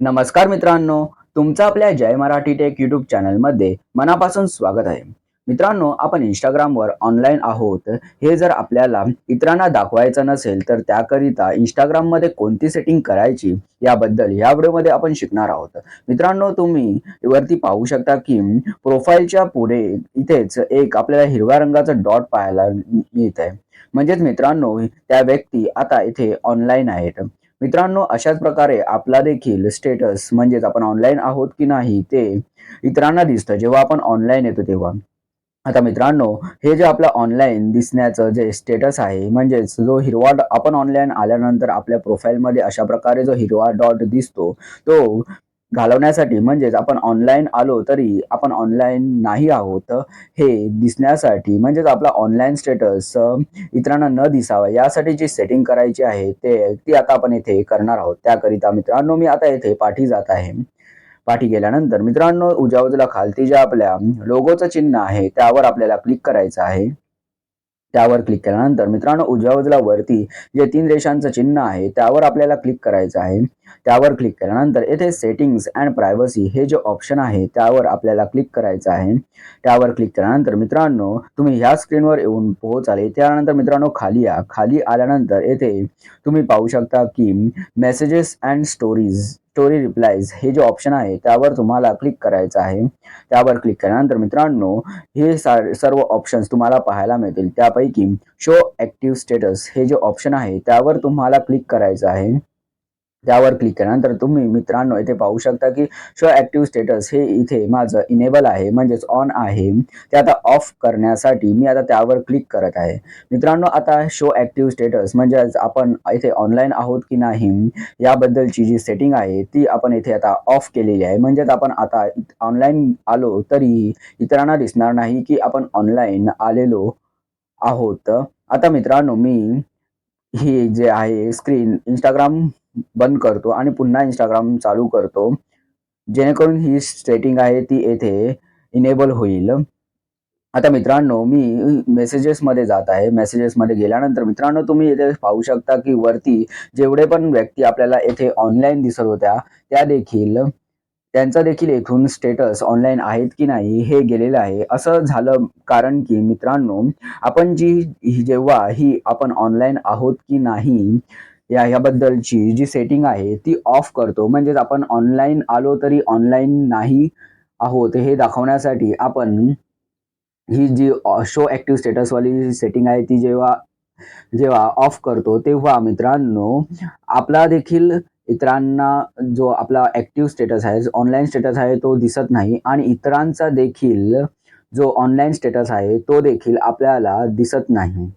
नमस्कार मित्रांनो तुमचं आपल्या जय मराठी टेक युट्यूब चॅनलमध्ये मनापासून स्वागत आहे. मित्रांनो आपण इंस्टाग्रामवर ऑनलाईन आहोत. हे जर आपल्याला इतरांना दाखवायचं नसेल तर त्याकरिता इंस्टाग्राममध्ये कोणती सेटिंग करायची याबद्दल या व्हिडिओमध्ये आपण शिकणार आहोत. मित्रांनो तुम्ही वरती पाहू शकता की प्रोफाईलच्या पुढे इथेच एक आपल्याला हिरव्या रंगाचं डॉट पाहायला मिळत आहे म्हणजेच मित्रांनो त्या व्यक्ती आता इथे ऑनलाईन आहेत. मित्रांनो अशाच प्रकारे आपला देखील स्टेटस म्हणजेच आपण ऑनलाईन आहोत की नाही ते इतरांना दिसतं. जेव्हा आपण ऑनलाईन येतो तेव्हा. आता मित्रांनो हे जे आपलं ऑनलाईन दिसण्याचं जे स्टेटस आहे म्हणजेच जो हिरवा आपण ऑनलाईन आल्यानंतर आपल्या प्रोफाईलमध्ये अशा प्रकारे जो हिरवा डॉट दिसतो तो घालवण्यासाठी म्हणजेच आपण ऑनलाईन आलो तरी आपण ऑनलाईन नाही आहोत हे दिसण्यासाठी म्हणजेच आपला ऑनलाईन स्टेटस इतरांना न दिसावा यासाठी जी सेटिंग करायची आहे ते ती आता आपण इथे करणार आहोत. त्याकरिता मित्रांनो मी आता इथे पाठी जात आहे. पाठी गेल्यानंतर मित्रांनो उजव्या बाजूला खालती ज्या आपल्या लोगोचं चिन्ह आहे त्यावर आपल्याला क्लिक करायचं आहे. त्यावर क्लिक केल्यानंतर मित्रांनो उजव्या बाजूला वरती जे तीन रेषांचं चिन्ह आहे त्यावर आपल्याला क्लिक करायचं आहे. त्यावर क्लिक केल्यानंतर येथे सेटिंग्स अँड प्रायव्हसी हे जे ऑप्शन आहे त्यावर आपल्याला क्लिक करायचं आहे. त्यावर क्लिक केल्यानंतर मित्रांनो तुम्ही ह्या स्क्रीनवर येऊन पोहोचाल. त्यानंतर मित्रांनो खाली या. खाली आल्यानंतर येथे तुम्ही पाहू शकता की messages and stories story replies हे जे ऑप्शन आहे त्यावर तुम्हाला क्लिक करायचं आहे. त्यावर क्लिक केल्यानंतर मित्रांनो हे सर्व ऑप्शन्स तुम्हाला पाहायला मिळतील. त्यापैकी शो ॲक्टिव्ह स्टेटस हे जे ऑप्शन आहे त्यावर तुम्हाला क्लिक करायचं आहे. त्यावर क्लिक केल्यानंतर तुम्ही मित्रांनो इथे पाहू शकता की शो ॲक्टिव्ह स्टेटस हे इथे माझं इनेबल आहे म्हणजेच ऑन आहे. ते आता ऑफ करण्यासाठी मी आता त्यावर क्लिक करत आहे. मित्रांनो आता शो ॲक्टिव्ह स्टेटस म्हणजेच आपण इथे ऑनलाईन आहोत की नाही याबद्दलची जी सेटिंग आहे ती आपण इथे आता ऑफ केलेली आहे. म्हणजेच आपण आता ऑनलाईन आलो तरी इतरांना दिसणार नाही की आपण ऑनलाईन आलेलो आहोत. आता मित्रांनो मी ही जे आहे स्क्रीन इंस्टाग्राम बंद करतो आणि पुन्हा इंस्टाग्राम चालू करतो. जेणेकरून ही सेटिंग आहे ती येथे इनेबल होईल. आता मित्रांनो मी मेसेजेसमध्ये जात आहे. मेसेजेसमध्ये गेल्यानंतर मित्रांनो तुम्ही येथे पाहू शकता की वरती जेवढे पण व्यक्ती आपल्याला येथे ऑनलाईन दिसत होत्या त्या देखील त्यांचा देखील येथून स्टेटस ऑनलाईन आहेत की नाही हे गेलेलं आहे. असं झालं कारण की मित्रांनो आपण जी जेव्हा ही आपण ऑनलाईन आहोत की नाही या ह्याबद्दलची जी सेटिंग आहे ती ऑफ करतो. म्हणजेच आपण ऑनलाईन आलो तरी ऑनलाईन नाही आहोत हे दाखवण्यासाठी आपण ही जी शो ॲक्टिव्ह स्टेटसवाली सेटिंग आहे ती जेव्हा जेव्हा ऑफ करतो तेव्हा मित्रांनो आपला देखील इतरांना जो आपला ॲक्टिव्ह स्टेटस आहे ऑनलाईन स्टेटस आहे तो दिसत नाही. आणि इतरांचा देखील जो ऑनलाईन स्टेटस आहे तो देखील आपल्याला दिसत नाही.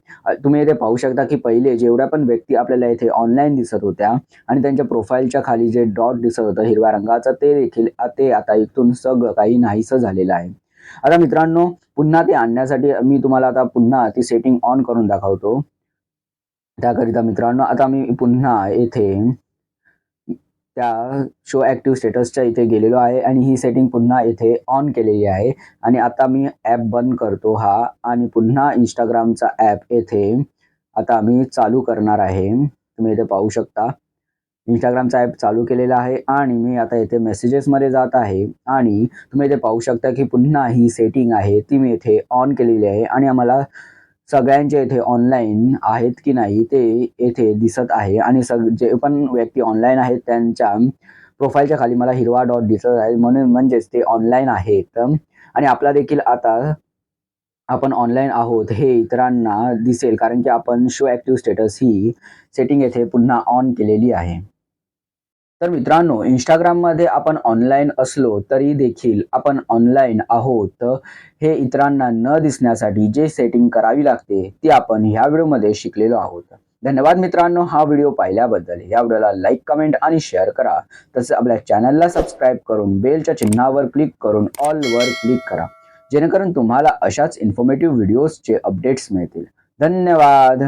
तुम्ही इथे पाहू शकता की पहिले जेवढ्या पण व्यक्ती आपल्याला इथे ऑनलाईन दिसत होत्या आणि त्यांच्या प्रोफाईलच्या खाली जे डॉट दिसत होतं हिरव्या रंगाचं ते देखील ते आता इथून सगळं काही नाहीसं झालेलं आहे. आता मित्रांनो पुन्हा ते आणण्यासाठी मी तुम्हाला आता पुन्हा ती सेटिंग ऑन करून दाखवतो. त्याकरिता मित्रांनो आता मी पुन्हा येथे त्या शो ॲक्टिव्ह स्टेटसच्या इथे गेलेलो आहे आणि ही सेटिंग पुन्हा इथे ऑन केलेली आहे. आणि आता मी ॲप बंद करतो हा आणि पुन्हा इंस्टाग्रामचा ॲप येथे आता आम्ही चालू करणार आहे. तुम्ही इथे पाहू शकता. इंस्टाग्रामचा ॲप चालू केलेला आहे आणि मी आता इथे मेसेजेसमध्ये जात आहे. आणि तुम्ही इथे पाहू शकता की पुन्हा ही सेटिंग आहे ती मी इथे ऑन केलेली आहे आणि आम्हाला सगळ्यांचे इथे ऑनलाईन आहेत की नाही ते येथे दिसत आहे. आणि सग जे पण व्यक्ती ऑनलाईन आहेत त्यांच्या प्रोफाईलच्या खाली मला हिरवा डॉट दिसत आहे. म्हणून म्हणजेच ते ऑनलाईन आहेत. आणि आपला देखील आता आपण ऑनलाईन आहोत हे इतरांना दिसेल. कारण की आपण शो ॲक्टिव्ह स्टेटस ही सेटिंग येथे पुन्हा ऑन केलेली आहे. तर मित्रांनो इंस्टाग्राममध्ये आपण ऑनलाईन असलो तरी देखील आपण ऑनलाईन आहोत. हे इतरांना न दिसण्यासाठी जे सेटिंग करावी लागते ती आपण ह्या व्हिडिओमध्ये शिकलेलो आहोत. धन्यवाद मित्रांनो हा व्हिडिओ पाहिल्याबद्दल. या व्हिडिओला लाईक कमेंट आणि शेअर करा. तसेच आपल्या चॅनलला सबस्क्राईब करून बेलच्या चिन्हावर क्लिक करून ऑलवर क्लिक करा. जेणेकरून तुम्हाला अशाच इन्फॉर्मेटिव्ह व्हिडिओजचे अपडेट्स मिळतील. धन्यवाद!